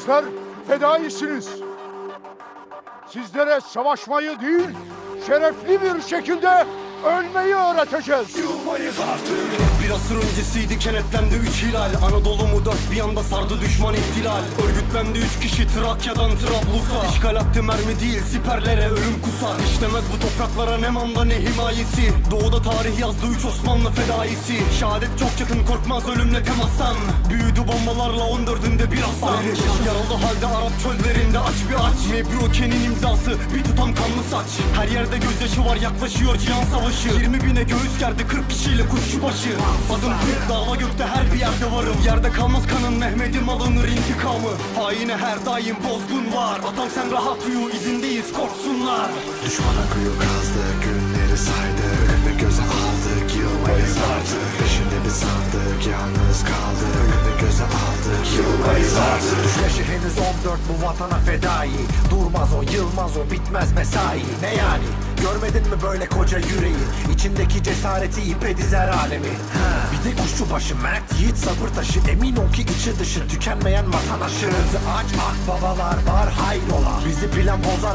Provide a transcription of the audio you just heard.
Sizler fedaisiniz. Sizlere savaşmayı değil, şerefli bir şekilde ölmeyi öğreteceğiz. Yılmayız artık Bir asır öncesiydi kenetlendi üç hilal. Anadolu mu dört bir anda sardı düşman ihtilal. Örgütlendi üç kişi Trakya'dan Trablus'a. İşgal attı mermi değil siperlere ölüm kusar. İşlemez bu topraklara ne manda ne himayesi. Doğuda tarih yazdı üç Osmanlı fedaisi. Şehadet çok yakın korkmaz ölümle temastan. Büyüdü bombalarla 14'ünde bir aslan Yaralı halde Arap çöllerinde aç bir aç. Mebruke'nin imzası bir tutam kanlı saç. Her yerde gözyaşı var yaklaşıyor cihan savaşı. 20 bine göğüs gerdi 40 kişiyle kuşçu başı. Adım Türk dağla gökte her bir yerde varım. Yerde kalmaz kanın Mehmet'im alınır intikamı. Haine her daim bozgun var. Atam sen rahat uyu izindeyiz korksunlar. Düşmana kuyu kazdık, günleri saydık Ve göze aldık, yılmayız artık. Peşinde bir sandık, yalnız kaldık. Ve göze aldık, yılmayız artık Yaşı henüz 14 bu vatana fedai Durmaz o yılmaz o bitmez mesai. Ne yani görmedin mi böyle koca yüreği İçindeki cesareti ipe dizer alemi. Bir de kuşçu başı mert yiğit sabır taşı Emin ol ki içi dışı tükenmeyen vatan aşı Gözü aç akbabalar var hayrola. Bizi plan bozarak